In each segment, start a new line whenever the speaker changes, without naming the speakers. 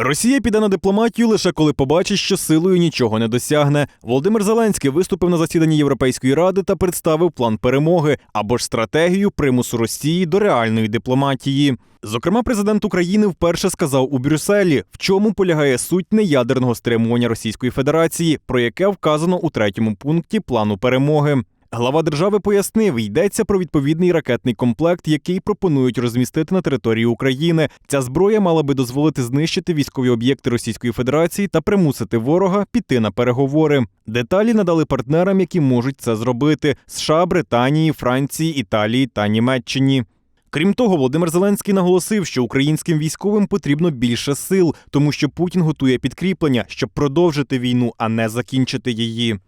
Росія піде на дипломатію лише коли побачить, що силою нічого не досягне. Володимир Зеленський виступив на засіданні Європейської ради та представив план перемоги або ж стратегію примусу Росії до реальної дипломатії. Зокрема, президент України вперше сказав у Брюсселі, в чому полягає суть неядерного стримування Російської Федерації, про яке вказано у третьому пункті плану перемоги. Глава держави пояснив, йдеться про відповідний ракетний комплект, який пропонують розмістити на території України. Ця зброя мала би дозволити знищити військові об'єкти Російської Федерації та примусити ворога піти на переговори. Деталі надали партнерам, які можуть це зробити: США, Британії, Франції, Італії та Німеччині. Крім того, Володимир Зеленський наголосив, що українським військовим потрібно більше сил, тому що Путін готує підкріплення, щоб продовжити війну, а не закінчити її.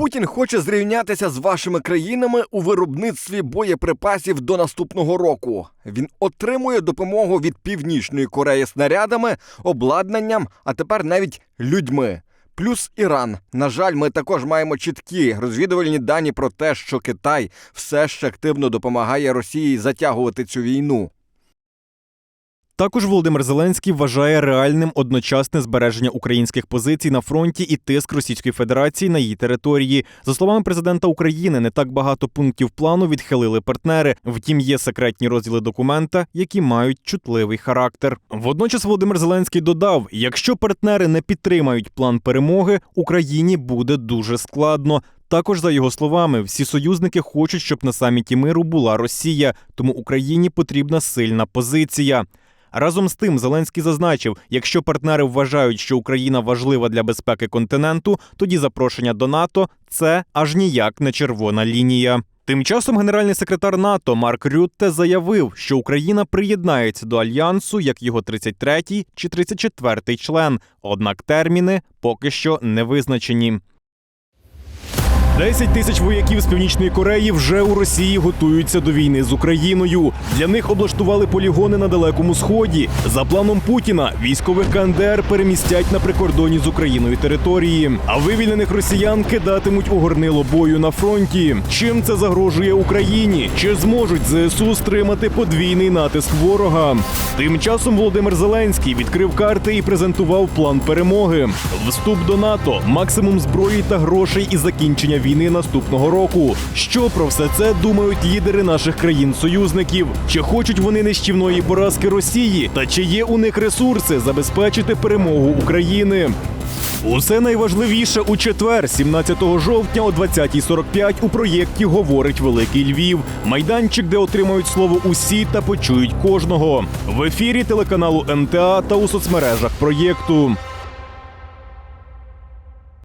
Путін хоче зрівнятися з вашими країнами у виробництві боєприпасів до наступного року. Він отримує допомогу від Північної Кореї снарядами, обладнанням, а тепер навіть людьми. Плюс Іран. На жаль, ми також маємо чіткі розвідувальні дані про те, що Китай все ще активно допомагає Росії затягувати цю війну.
Також Володимир Зеленський вважає реальним одночасне збереження українських позицій на фронті і тиск Російської Федерації на її території. За словами президента України, не так багато пунктів плану відхилили партнери. Втім, є секретні розділи документа, які мають чутливий характер. Водночас Володимир Зеленський додав: якщо партнери не підтримають план перемоги, Україні буде дуже складно. Також, за його словами, всі союзники хочуть, щоб на саміті миру була Росія, тому Україні потрібна сильна позиція. Разом з тим, Зеленський зазначив, якщо партнери вважають, що Україна важлива для безпеки континенту, тоді запрошення до НАТО це аж ніяк не червона лінія. Тим часом генеральний секретар НАТО Марк Рютте заявив, що Україна приєднається до альянсу як його 33-й чи 34-й член. Однак терміни поки що не визначені. 10 тисяч вояків з північної Кореї вже у Росії готуються до війни з Україною. Для них облаштували полігони на далекому сході. За планом Путіна військових КНДР перемістять на прикордоні з Україною території. А вивільнених росіян кидатимуть у горнило бою на фронті. Чим це загрожує Україні? Чи зможуть ЗСУ стримати подвійний натиск ворога? Тим часом Володимир Зеленський відкрив карти і презентував план перемоги. Вступ до НАТО, максимум зброї та грошей і закінчення війни наступного року. Що про все це думають лідери наших країн-союзників? Чи хочуть вони нищівної поразки Росії? Та чи є у них ресурси забезпечити перемогу України? Усе найважливіше у четвер, 17 жовтня о 20.45 у проєкті Говорить Великий Львів. Майданчик, де отримають слово усі та почують кожного. В ефірі телеканалу МТА та у соцмережах проєкту.